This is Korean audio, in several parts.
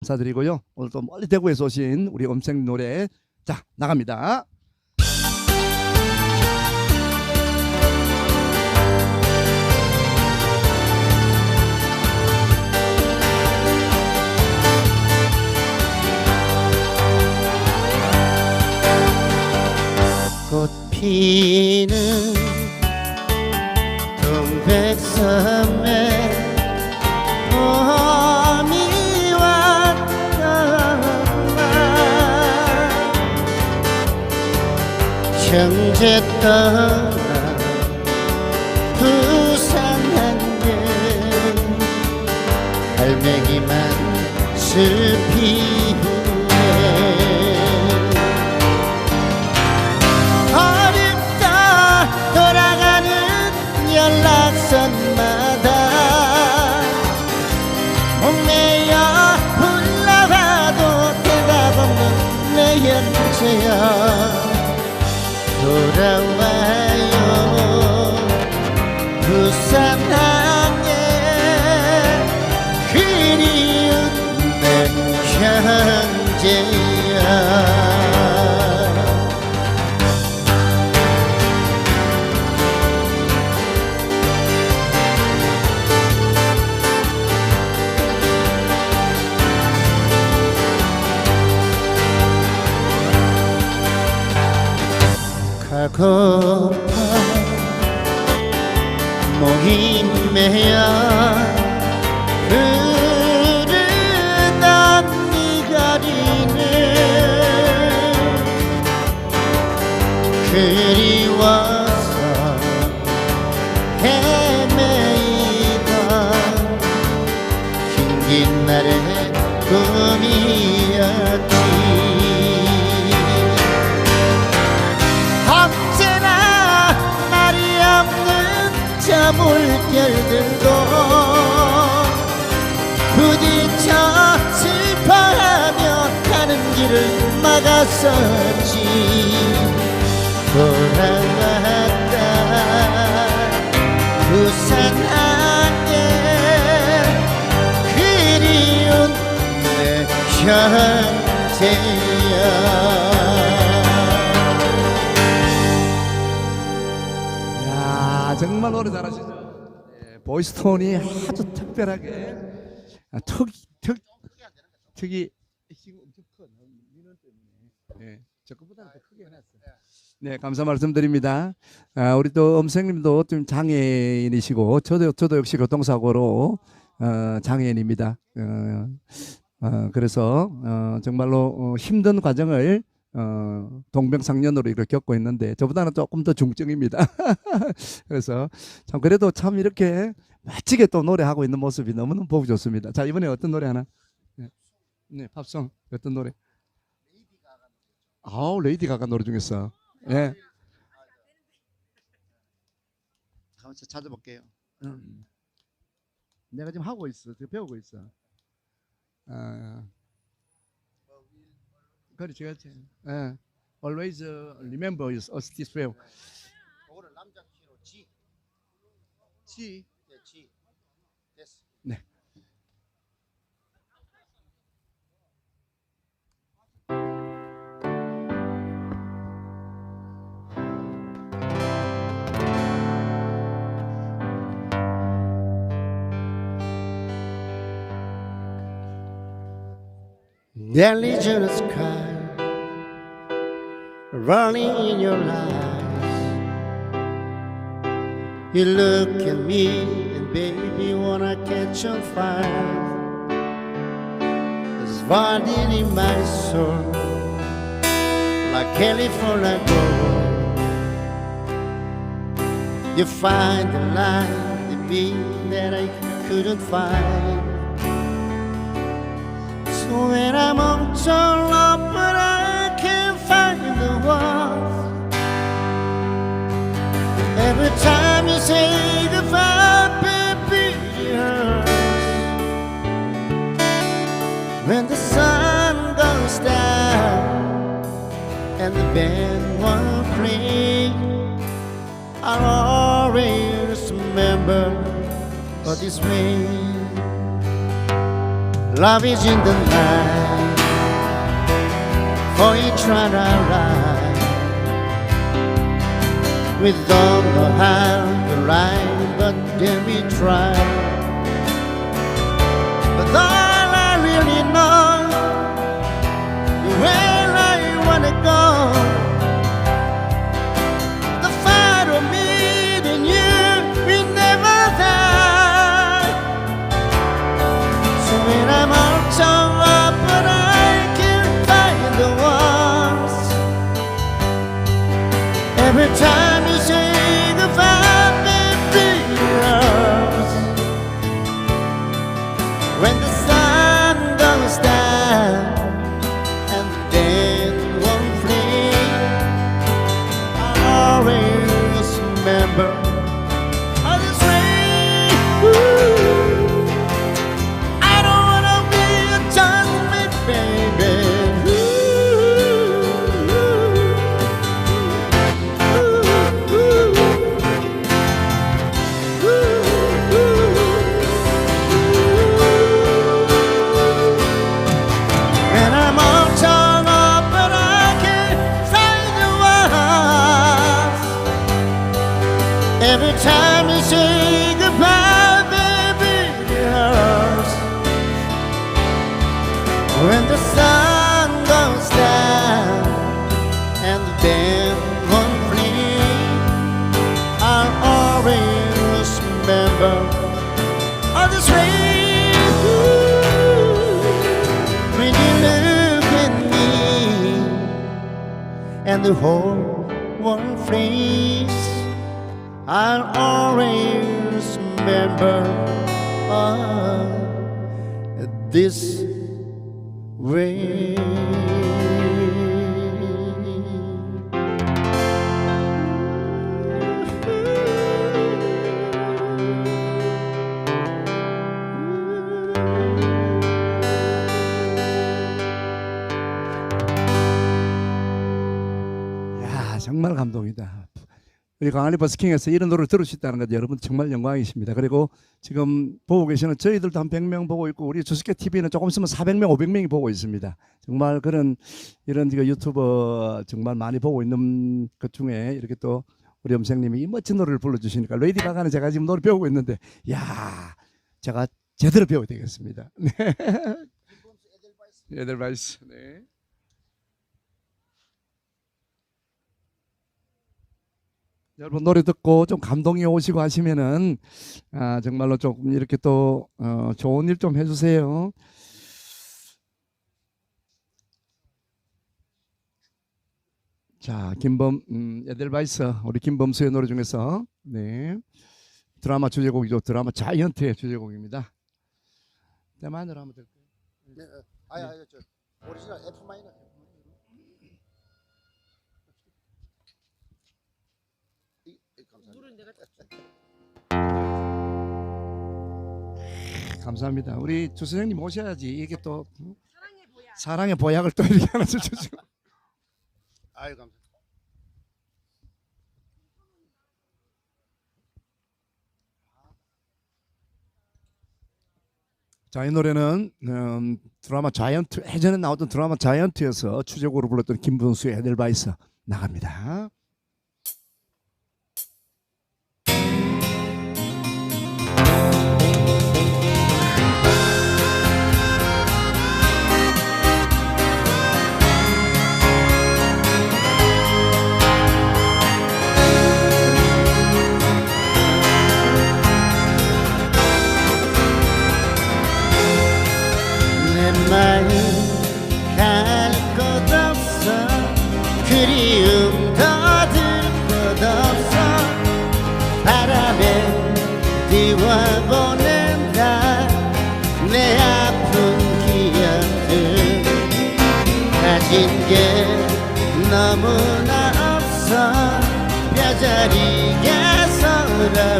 감사드리고요. 오늘 또 멀리 대구에서 오신 우리 엄생 노래 자 나갑니다. 꽃 피는 동백섬에 형제 떠나 부산 한개 갈매기만 슬피 항에 그리운 내 형제야. 가고파 흐르던 이거리는 그 막았었지. 돌아왔다. 부산 항에 그리운 내 형제야 야 정말 노래 잘하시죠. 예, 보이스 톤이 아주 특별하게 아, 특이 특 특이 예, 저 것보다는 더 크게 해놨어. 네 감사 말씀드립니다. 아, 우리 또 엄생님도 좀 장애인이시고 저도 저도 역시 교통사고로 어, 장애인입니다. 어, 어, 그래서 어, 정말로 어, 힘든 과정을 어, 동병상련으로 이렇게 겪고 있는데 저보다는 조금 더 중증입니다. 그래서 참 그래도 참 이렇게 멋지게 또 노래하고 있는 모습이 너무너무 보기 좋습니다. 자 이번에 어떤 노래 하나? 네, 네 팝송 어떤 노래? 아우 레이디 가가 노래 중에서 예. 한번 찾아볼게요. 음. 내가 지금 하고 있어. 지금 배우고 있어. 아. 그렇지, 그렇지. 예. Always uh, remember us this way. 그거를 남자 키로 G, G. Diligent sky running in your eyes. You look at me and baby wanna catch on fire. There's burning in my soul like California gold. You find the light, the beat that I couldn't find. So when I'm on so low, but I can't find the words. Every time you say the vibe, baby, hurts. When the sun goes down and the band won't play, I'll always remember all this. Love is in the night For each other life We don't know how to ride But then we try But remember time to say goodbye, baby, hurts. When the sun goes down and the won't flee, I'll always remember all this rain. Ooh, When you look at me and the whole world flees. I'll always remember uh, this way. 우리 광안리 버스킹에서 이런 노래를 들을 수 있다는 것 여러분 정말 영광이십니다. 그리고 지금 보고 계시는 저희들도 한 100명 보고 있고 우리 주스케 TV는 조금 있으면 400명, 500명이 보고 있습니다. 정말 그런 이런 그 유튜버 정말 많이 보고 있는 것 중에 이렇게 또 우리 엄생님이 이 멋진 노래를 불러주시니까 레이디 가가는 제가 지금 노래 배우고 있는데 야 제가 제대로 배워야 되겠습니다. 네. 에델바이스. 네. 여러분 노래 듣고 좀 감동이 오시고 하시면은 아, 정말로 조금 이렇게 또 어, 좋은 일 좀 해주세요. 자, 김범 음, 에델바이스 우리 김범수의 노래 중에서 네 드라마 주제곡이죠. 드라마 자이언트의 주제곡입니다. 때만으로 하면 될까요? 네, 어, 아니 아니 저 오리지널 F 마이너. 이, 감사합니다. 감사합니다. 우리 주 선생님 오셔야지 이게 또 음, 사랑의 보약을 또 이렇게 하나 주시고. 아유 감사. 자, 이 노래는 음, 드라마 자이언트 예전에 나왔던 드라마 자이언트에서 추적으로 불렀던 김분수의 에델바이스 나갑니다.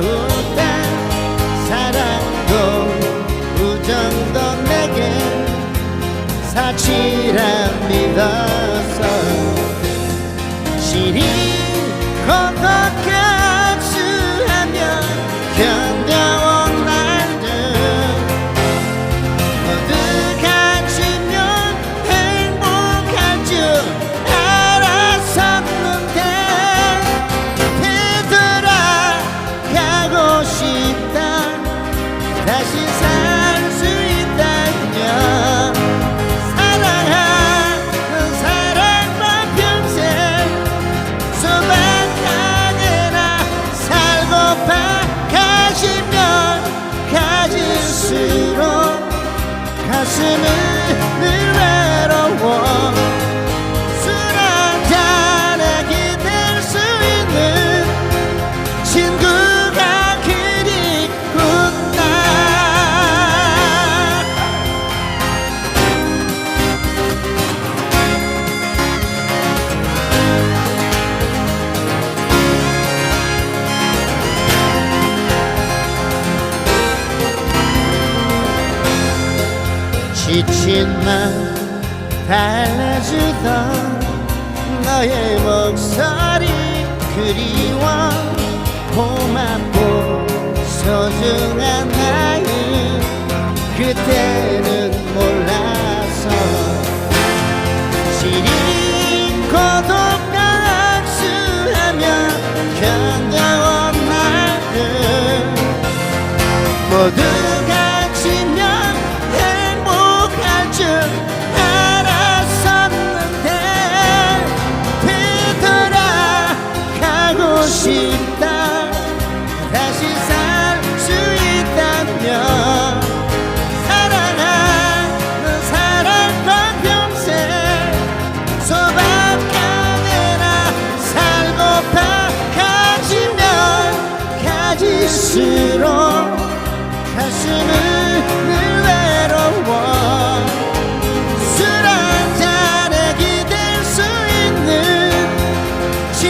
서러운다. 사랑도 우정도 내게 사치라 믿어서 신이 고독 진심만 달래주던 너의 목소리 그리워 고맙고 소중한 나의 그때는 몰라서 시린 고독과 악수하며 견뎌온 날을 모두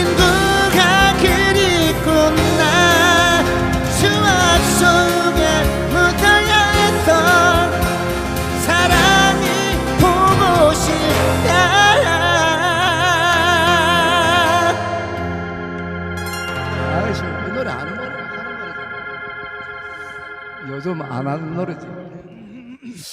친구가 그립구나 추억 속에 묻어야 했던 사랑이 보고 싶다 아이씨 이 노래 아는 노래 하는 노래잖아 요즘 안 하는 노래지